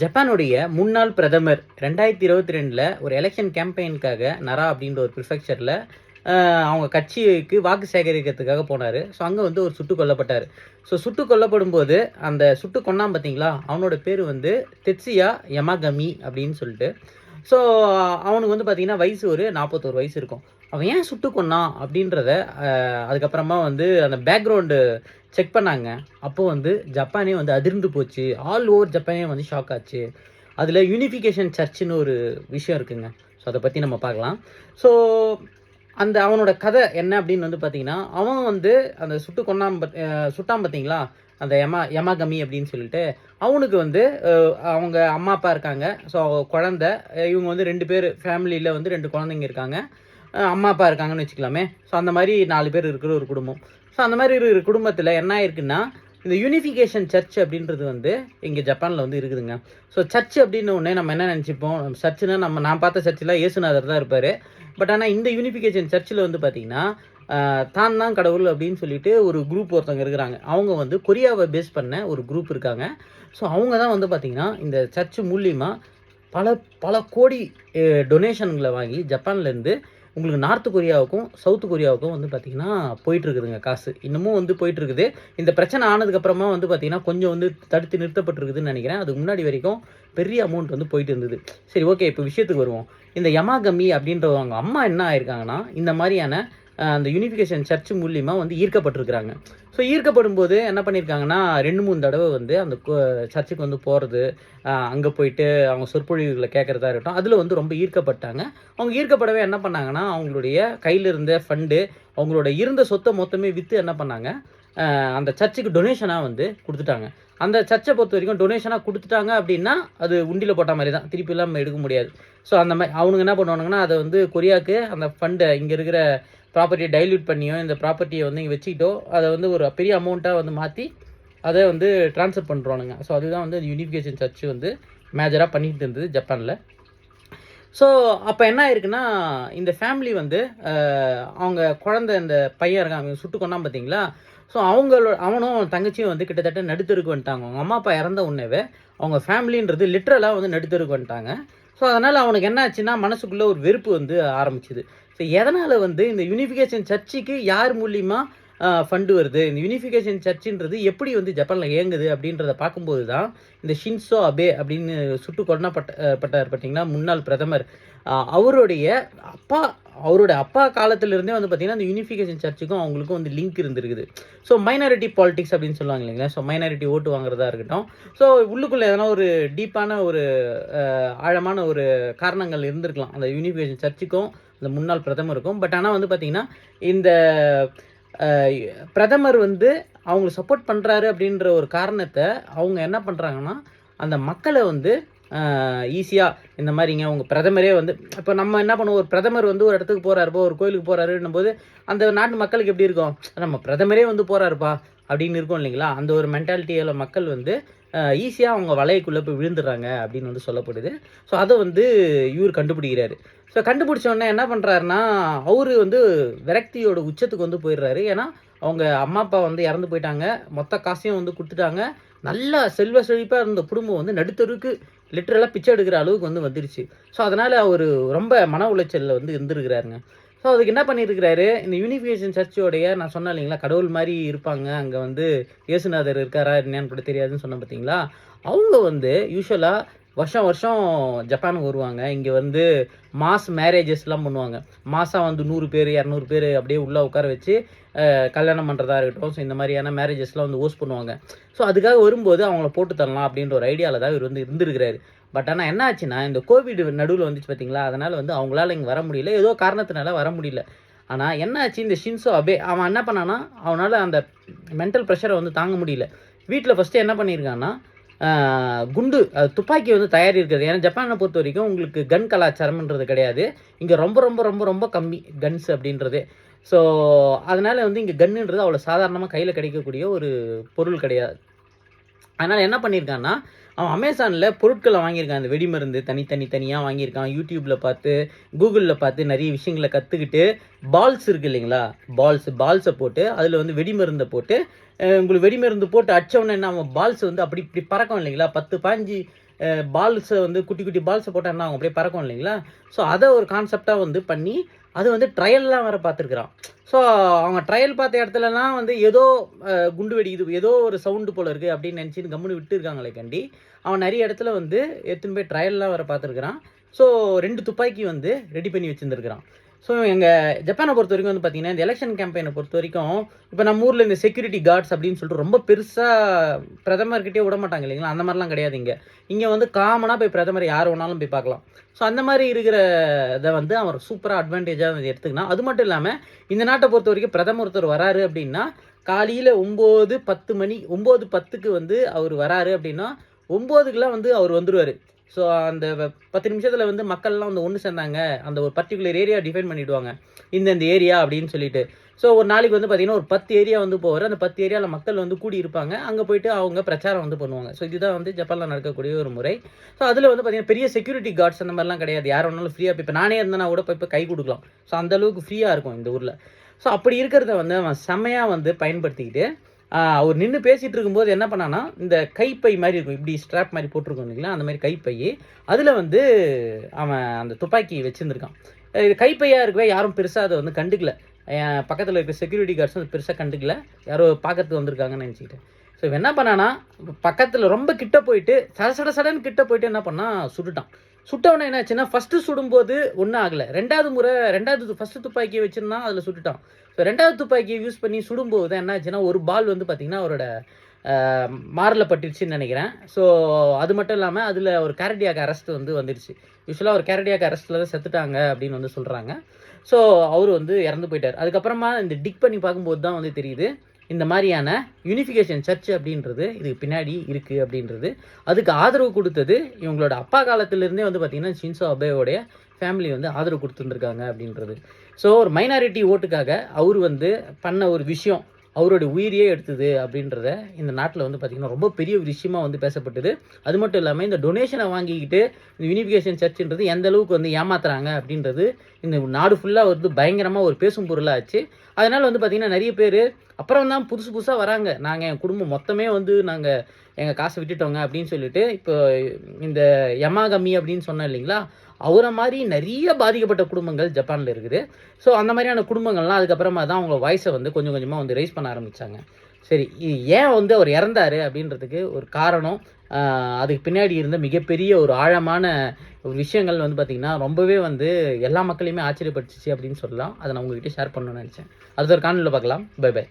ஜப்பானுடைய முன்னாள் பிரதமர் ரெண்டாயிரத்தி இருபத்தி ரெண்டில் ஒரு எலெக்ஷன் கேம்பெயினுக்காக நரா அப்படின்ற ஒரு ப்ரிஃபெக்சரில் அவங்க கட்சிக்கு வாக்கு சேகரிக்கிறதுக்காக போனார். ஸோ அங்கே வந்து ஒரு சுட்டு கொல்லப்பட்டார். ஸோ சுட்டு கொல்லப்படும் போது அந்த சுட்டு கொன்னான் பார்த்தீங்களா அவனோட பேர் வந்து தெட்சியா யமாகமி அப்படின்னு சொல்லிட்டு. ஸோ அவனுக்கு வந்து பார்த்தீங்கன்னா வயசு ஒரு நாற்பத்தோரு வயசு இருக்கும். அவன் ஏன் சுட்டு கொண்டான் அப்படின்றத அதுக்கப்புறமா வந்து அந்த பேக்ரவுண்டு செக் பண்ணாங்க. அப்போ வந்து ஜப்பானே வந்து அதிர்ந்து போச்சு. ஆல் ஓவர் ஜப்பானே வந்து ஷாக் ஆச்சு. அதில் யூனிஃபிகேஷன் சர்ச்சுன்னு ஒரு விஷயம் இருக்குங்க. ஸோ அதை பற்றி நம்ம பார்க்கலாம். ஸோ அந்த அவனோட கதை என்ன அப்படின்னு வந்து பார்த்தீங்கன்னா அவன் வந்து அந்த சுட்டு கொண்டாம் சுட்டான் பார்த்தீங்களா அந்த யமா யமாகமி அப்படின்னு சொல்லிட்டு அவனுக்கு வந்து அவங்க அம்மா அப்பா இருக்காங்க. ஸோ குழந்த இவங்க வந்து ரெண்டு பேர் ஃபேமிலியில் வந்து ரெண்டு குழந்தைங்க இருக்காங்க. அம்மா அப்பா இருக்காங்கன்னு வச்சுக்கலாமே. ஸோ அந்த மாதிரி நாலு பேர் இருக்கிற ஒரு குடும்பம். ஸோ அந்த மாதிரி இருக்கிற குடும்பத்தில் என்ன ஆயிருக்குன்னா இந்த யூனிஃபிகேஷன் சர்ச் அப்படின்றது வந்து இங்கே ஜப்பானில் வந்து இருக்குதுங்க. ஸோ சர்ச் அப்படின்னு உடனே நம்ம என்ன நினச்சிப்போம்? சர்ச்சுனா நம்ம நான் பார்த்த சர்ச்சில் இயேசுநாதர் தான் இருப்பார். பட் ஆனால் இந்த யூனிஃபிகேஷன் சர்ச்சில் வந்து பார்த்தீங்கன்னா தான் தான் கடவுள் அப்படின்னு சொல்லிட்டு ஒரு குரூப் ஒருத்தவங்க இருக்கிறாங்க. அவங்க வந்து கொரியாவை பேஸ் பண்ண ஒரு குரூப் இருக்காங்க. ஸோ அவங்க தான் வந்து பார்த்திங்கன்னா இந்த சர்ச் மூலியமாக பல பல கோடி டொனேஷன்களை வாங்கி ஜப்பான்லேருந்து உங்களுக்கு நார்த் கொரியாவுக்கும் சவுத் கொரியாவுக்கும் வந்து பார்த்திங்கன்னா போயிட்டுருக்குதுங்க காசு. இன்னமும் வந்து போயிட்டுருக்குது. இந்த பிரச்சனை ஆனதுக்கப்புறமா வந்து பார்த்திங்கன்னா கொஞ்சம் வந்து தடுத்து நிறுத்தப்பட்டிருக்குதுன்னு நினைக்கிறேன். அதுக்கு முன்னாடி வரைக்கும் பெரிய அமௌண்ட் வந்து போயிட்டு இருந்தது. சரி ஓகே இப்போ விஷயத்துக்கு வருவோம். இந்த யமாகமி அப்படின்றவங்க அம்மா என்ன ஆயிருக்காங்கன்னா இந்த மாதிரியான அந்த யூனிஃபிகேஷன் சர்ச் மூலியமாக வந்து ஈர்க்கப்பட்டிருக்கிறாங்க. ஸோ ஈர்க்கப்படும் போது என்ன பண்ணியிருக்காங்கன்னா ரெண்டு மூணு தடவை வந்து அந்த சர்ச்சுக்கு வந்து போகிறது அங்கே போயிட்டு அவங்க சொற்பொழிவுகளை கேட்குறதா இருக்கட்டும் அதில் வந்து ரொம்ப ஈர்க்கப்பட்டாங்க. அவங்க ஈர்க்கப்படவே என்ன பண்ணாங்கன்னா அவங்களுடைய கையில் இருந்த ஃபண்டு அவங்களோட இருந்த சொத்தை மொத்தமே விற்று என்ன பண்ணாங்க அந்த சர்ச்சுக்கு டொனேஷனாக வந்து கொடுத்துட்டாங்க. அந்த சர்ச்சை பொறுத்த வரைக்கும் டொனேஷனாக கொடுத்துட்டாங்க அப்படின்னா அது உண்டியில் போட்ட மாதிரி தான். திருப்பி இல்லாமல் எடுக்க முடியாது. ஸோ அந்த மாதிரி அவனுங்க என்ன பண்ணுவானுங்கன்னா அதை வந்து கொரியாவுக்கு அந்த ஃபண்டை இங்கே இருக்கிற ப்ராப்பர்ட்டியை டைல்யூட் பண்ணியோ இந்த ப்ராப்பர்ட்டியை வந்து இங்கே வச்சுக்கிட்டோ அதை வந்து ஒரு பெரிய அமௌண்ட்டாக வந்து மாற்றி அதை வந்து ட்ரான்ஸ்ஃபர் பண்ணுறானுங்க ஸோ அதுதான் வந்து யூனிஃபிகேஷன் சர்ச் வந்து மேஜராக பண்ணிட்டு இருந்தது ஜப்பானில். ஸோ அப்போ என்ன ஆயிருக்குன்னா இந்த ஃபேமிலி வந்து அவங்க குழந்த இந்த பையன் இருக்காங்க சுட்டு கொண்டா பார்த்தீங்களா ஸோ அவங்களோட அவனும் தங்கச்சியும் வந்து கிட்டத்தட்ட நடுத்தருக்கு வந்துட்டாங்க. அவங்க அம்மா அப்பா இறந்த உடனேவே அவங்க ஃபேமிலின்றது லிட்ரலாக வந்து நடுத்தருக்கு வந்துட்டாங்க. ஸோ அதனால் அவனுக்கு என்ன ஆச்சுன்னா மனசுக்குள்ளே ஒரு வெறுப்பு வந்து ஆரம்பிச்சுது. ஸோ எதனால் வந்து இந்த யூனிஃபிகேஷன் சர்ச்சுக்கு யார் மூலியமாக ஃபண்டு வருது? இந்த யூனிஃபிகேஷன் சர்ச்சுன்றது எப்படி வந்து ஜப்பானில் இயங்குது அப்படின்றத பார்க்கும்போது தான் இந்த ஷின்சோ அபே அப்படின்னு சுட்டு கொல்லப்பட்ட அஹ், பட்டார் பார்த்தீங்கன்னா முன்னாள் பிரதமர். அவருடைய அப்பா அவரோட அப்பா காலத்திலிருந்தே வந்து பார்த்தீங்கன்னா அந்த யூனிஃபிகேஷன் சர்ச்சுக்கும் அவங்களுக்கும் வந்து லிங்க் இருந்திருக்குது. ஸோ மைனாரிட்டி பாலிடிக்ஸ் அப்படின்னு சொல்லுவாங்க இல்லைங்களா? ஸோ மைனாரிட்டி ஓட்டு வாங்குறதா இருக்கட்டும். ஸோ உள்ளுக்குள்ளே எதனா ஒரு டீப்பான ஒரு ஆழமான ஒரு காரணங்கள் இருந்திருக்கலாம். அந்த யூனிஃபிகேஷன் சர்ச்சுக்கும் அந்த முன்னாள் பிரதமருக்கும் பட் ஆனால் வந்து பார்த்திங்கன்னா இந்த பிரதமர் வந்து அவங்க சப்போர்ட் பண்ணுறாரு அப்படின்ற ஒரு காரணத்தை அவங்க என்ன பண்ணுறாங்கன்னா அந்த மக்களை வந்து ஈஸியாக இந்த மாதிரிங்க அவங்க பிரதமரே வந்து இப்போ நம்ம என்ன பண்ணுவோம்? ஒரு பிரதமர் வந்து ஒரு இடத்துக்கு போகிறாருப்போ ஒரு கோயிலுக்கு போகிறாருன்னும் போது அந்த நாட்டு மக்களுக்கு எப்படி இருக்கும்? நம்ம பிரதமரே வந்து போகிறாருப்பா அப்படின்னு இருக்கும் இல்லைங்களா? அந்த ஒரு மென்டாலிட்டியில் மக்கள் வந்து ஈஸியாக அவங்க வலைக்குள்ளே போய் விழுந்துடுறாங்க அப்படின்னு வந்து சொல்லப்படுது. ஸோ அதை வந்து இவர் கண்டுபிடிக்கிறாரு. ஸோ கண்டுபிடிச்சோடனே என்ன பண்ணுறாருன்னா அவர் வந்து விரக்தியோட உச்சத்துக்கு வந்து போயிடுறாரு. ஏன்னா அவங்க அம்மா அப்பா வந்து இறந்து போயிட்டாங்க. மொத்த காசையும் வந்து கொடுத்துட்டாங்க. நல்லா செல்வ செழிப்பாக இருந்த குடும்பம் வந்து நடுத்தருக்கு லிட்டரலாக பிச்சை எடுக்கிற அளவுக்கு வந்து வந்துருச்சு. ஸோ அதனால் அவர் ரொம்ப மன உளைச்சலில் வந்து இருந்திருக்கிறாருங்க. ஸோ அதுக்கு என்ன பண்ணியிருக்கிறாரு? இந்த யூனிஃபிகேஷன் சர்ச்சோடைய நான் சொன்னேன் இல்லைங்களா கடவுள் மாதிரி இருப்பாங்க. அங்கே வந்து இயேசுநாதர் இருக்காரா என்னன்னு கூட தெரியாதுன்னு சொன்னேன் பார்த்தீங்களா அவங்க வந்து யூஸ்வலாக வருஷம் வருஷம் ஜப்பானுக்கு வருவாங்க. இங்கே வந்து மாஸ் மேரேஜஸ்லாம் பண்ணுவாங்க. மாதம் வந்து நூறு பேர் இரநூறு பேர் அப்படியே உள்ளே உட்கார வச்சு கல்யாணம் பண்ணுறதா இருக்கட்டும். ஸோ இந்த மாதிரியான மேரேஜஸ்லாம் வந்து ஹோஸ்ட் பண்ணுவாங்க. ஸோ அதுக்காக வரும்போது அவங்கள போட்டு தரலாம் அப்படின்ற ஒரு ஐடியாவில் தான் இவர் வந்து இருந்திருக்கிறாரு. பட் ஆனால் என்ன ஆச்சுன்னா இந்த கோவிட் நடுவில் வந்துச்சு பார்த்தீங்களா அதனால் வந்து அவங்களால இங்கே வர முடியல. ஏதோ காரணத்தினால வர முடியல. ஆனால் என்ன ஆச்சு? இந்த ஷின்சோ அபே அவன் என்ன பண்ணான்னா அவனால் அந்த மென்டல் ப்ரெஷரை வந்து தாங்க முடியல. வீட்டில் ஃபஸ்ட்டு என்ன பண்ணியிருக்கான்னா குண்டு துப்பாக்கி வந்து தயாரி ஏன்னா ஜப்பானை பொறுத்த வரைக்கும் உங்களுக்கு கன் கலாச்சாரம்ன்றது கிடையாது. இங்கே ரொம்ப ரொம்ப ரொம்ப ரொம்ப கம்மி கன்ஸ் அப்படின்றது. ஸோ அதனால் வந்து இங்கே கன்னுன்றது அவ்வளோ சாதாரணமாக கையில் கிடைக்கக்கூடிய ஒரு பொருள் கிடையாது. அதனால் என்ன பண்ணியிருக்கான்னா அவன் அமேசானில் பொருட்களை வாங்கியிருக்கான். அந்த வெடிமருந்து தனித்தனி தனியாக வாங்கியிருக்கான். யூடியூப்பில் பார்த்து கூகுளில் பார்த்து நிறைய விஷயங்களை கற்றுக்கிட்டு பால்ஸ் இருக்கு இல்லைங்களா? பால்ஸ் பால்ஸை போட்டு அதில் வந்து வெடிமருந்தை போட்டு உங்களுக்கு வெடிமருந்து போட்டு அடித்தவொடனே என்ன அவன் பால்ஸ் வந்து அப்படி இப்படி பறக்கும் இல்லைங்களா? பத்து பாஞ்சு பால்ஸை வந்து குட்டி குட்டி பால்ஸை போட்டால் என்ன அவங்க அப்படியே பறக்கும் இல்லைங்களா? ஸோ அதை ஒரு கான்செப்டாக வந்து பண்ணி அது வந்து ட்ரையல்லாம் வேறு பார்த்துருக்குறான். ஸோ அவங்க ட்ரையல் பார்த்த இடத்துலலாம் வந்து ஏதோ குண்டு வெடிக்குது ஏதோ ஒரு சவுண்டு போல் இருக்குது அப்படின்னு நினச்சின்னு கம்முன்னு விட்டுருக்காங்களே கண்டி. அவன் நிறைய இடத்துல வந்து எடுத்துன்னு போய் ட்ரையல்லாம் வேறு பார்த்துருக்குறான். ஸோ ரெண்டு துப்பாக்கி வந்து ரெடி பண்ணி வச்சுருந்துருக்குறான். ஸோ எங்கள் ஜப்பானை பொறுத்த வரைக்கும் வந்து பார்த்தீங்கன்னா இந்த எலெக்ஷன் கேம்பெயினை பொறுத்த வரைக்கும் இப்போ நம்ம ஊரில் இந்த செக்யூரிட்டி கார்ட்ஸ் அப்படின்னு சொல்லிட்டு ரொம்ப பெருசாக பிரதமர்கிட்டே விட மாட்டாங்க இல்லைங்களா? அந்த மாதிரிலாம் கிடையாது இங்கே. இங்கே வந்து காமனாக போய் பிரதமர் யார் வேணாலும் போய் பார்க்கலாம். ஸோ அந்த மாதிரி இருக்கிற இதை வந்து அவர் சூப்பராக அட்வான்டேஜாக வந்து எடுத்துக்கினா அது மட்டும் இல்லாமல் இந்த நாட்டை பொறுத்த வரைக்கும் பிரதமர் ஒருத்தர் வராரு அப்படின்னா காலையில் ஒம்பது பத்து மணி ஒம்பது பத்துக்கு வந்து அவர் வராரு அப்படின்னா ஒம்போதுக்கெலாம் வந்து அவர் வந்துடுவார் ஸோ அந்த பத்து நிமிஷத்தில் வந்து மக்கள்லாம் வந்து ஒன்று சேர்ந்தாங்க அந்த ஒரு பர்டிகுலர் ஏரியா டிஃபைன் பண்ணிவிடுவாங்க இந்த இந்த ஏரியா அப்படின்னு சொல்லிட்டு. ஸோ ஒரு நாளைக்கு வந்து பார்த்திங்கன்னா ஒரு பத்து ஏரியா வந்து போவார் அந்த பத்து ஏரியாவில் மக்கள் வந்து கூடி இருப்பாங்க அங்கே போயிட்டு அவங்க பிரச்சாரம் வந்து பண்ணுவாங்க. ஸோ இதுதான் வந்து ஜப்பானில் நடக்கக்கூடிய ஒரு முறை. ஸோ அதில் வந்து பார்த்தீங்கன்னா பெரிய செக்யூரிட்டி கார்ட்ஸ் அந்த மாதிரிலாம் கிடையாது. யார் வேணாலும் ஃப்ரீயாக இப்போ நானே இருந்தேன்னா கூட இப்போ கை கொடுக்கலாம். ஸோ அந்த அளவுக்கு ஃப்ரீயாக இருக்கும் இந்த ஊரில். ஸோ அப்படி இருக்கிறத வந்து அவன் செம்மையாக வந்து பயன்படுத்திக்கிட்டு அவர் நின்று பேசிகிட்டு இருக்கும்போது என்ன பண்ணான்னா இந்த கைப்பை மாதிரி இருக்கும். இப்படி ஸ்ட்ராப் மாதிரி போட்டிருக்கோம் இல்லைங்களா? அந்த மாதிரி கைப்பை. அதில் வந்து அவன் அந்த துப்பாக்கி வச்சுருந்துருக்கான். இது கைப்பையாக இருக்கவே யாரும் பெருசாக அதை வந்து கண்டுக்கல. என் பக்கத்தில் இருக்க செக்யூரிட்டி கார்ட்ஸும் அது பெருசாக கண்டுக்கல. யாரோ பார்க்கறதுக்கு வந்திருக்காங்கன்னு நினச்சிக்கிட்டேன் ஸோ இவன் என்ன பண்ணானா பக்கத்தில் ரொம்ப கிட்ட போயிட்டு சட சட சடன்னு கிட்ட போயிட்டு என்ன பண்ணால் சுட்டுட்டான். சுட்டவனே என்னாச்சுன்னா ஃபஸ்ட்டு சுடும்போது ஒன்றும் ஆகலை. ரெண்டாவது முறை ரெண்டாவது ஃபஸ்ட்டு துப்பாக்கியை வச்சுருந்தான் அதில் சுட்டுட்டான். ஸோ ரெண்டாவது துப்பாக்கியை யூஸ் பண்ணி சுடும்போது தான் என்ன ஆச்சுன்னா ஒரு பால் வந்து பார்த்திங்கன்னா அவரோட மாரில் பட்டுருச்சுன்னு நினைக்கிறேன். ஸோ அது மட்டும் இல்லாமல் அதில் ஒரு கேரடியாக அரெஸ்ட் வந்து வந்துடுச்சு யூஸ்வலாக ஒரு கேரடியாக அரெஸ்ட்டில் தான் செத்துட்டாங்க அப்படின்னு வந்து சொல்கிறாங்க ஸோ அவர் வந்து இறந்து போயிட்டார். அதுக்கப்புறமா இந்த டிக் பண்ணி பார்க்கும்போது தான் வந்து தெரியுது. இந்த மாதிரியான யூனிஃபிகேஷன் சர்ச் அப்படின்றது இதுக்கு பின்னாடி இருக்குது அப்படின்றது. அதுக்கு ஆதரவு கொடுத்தது இவங்களோட அப்பா காலத்திலேருந்தே வந்து பார்த்திங்கன்னா ஷின்சோ அபேவோடைய ஃபேமிலி வந்து ஆதரவு கொடுத்துருந்துருக்காங்க அப்படின்றது. ஸோ ஒரு மைனாரிட்டி ஓட்டுக்காக அவர் வந்து பண்ண ஒரு விஷயம் அவருடைய உயிரையே எடுத்தது அப்படின்றத இந்த நாட்டில் வந்து பார்த்திங்கன்னா ரொம்ப பெரிய ஒரு விஷயமா வந்து பேசப்பட்டது. அது மட்டும் இல்லாமல் இந்த டொனேஷனை வாங்கிக்கிட்டு இந்த யூனிஃபிகேஷன் சர்ச்சுன்றது எந்த அளவுக்கு வந்து ஏமாத்துறாங்க அப்படின்றது இந்த நாடு ஃபுல்லாக வந்து பயங்கரமாக ஒரு பேசும் பொருளாக ஆச்சு அதனால் வந்து பார்த்திங்கன்னா நிறைய பேர் அப்புறம் தான் புதுசு புதுசாக வராங்க. நாங்கள் என் குடும்பம் மொத்தமே வந்து நாங்கள் எங்கள் காசை விட்டுட்டோங்க அப்படின்னு சொல்லிட்டு இப்போ இந்த யமாகமி அப்படின்னு சொன்னேன் இல்லைங்களா? அவரை மாதிரி நிறைய பாதிக்கப்பட்ட குடும்பங்கள் ஜப்பானில் இருக்குது. ஸோ அந்த மாதிரியான குடும்பங்கள்லாம் அதுக்கப்புறமா தான் அவங்க வாய்ஸை வந்து கொஞ்சம் கொஞ்சமாக வந்து ரைஸ் பண்ண ஆரம்பித்தாங்க சரி இது ஏன் வந்து அவர் இறந்தாரு அப்படின்றதுக்கு ஒரு காரணம் அதுக்கு பின்னாடி இருந்த மிகப்பெரிய ஒரு ஆழமான ஒரு விஷயங்கள் வந்து பார்த்திங்கன்னா ரொம்பவே வந்து எல்லா மக்களையுமே ஆச்சரியப்படுத்துச்சு அப்படின்னு சொல்லலாம். அதை நான் உங்ககிட்ட ஷேர் பண்ணணும்னு நினச்சேன். அடுத்த ஒரு காணொலியில் பார்க்கலாம். By by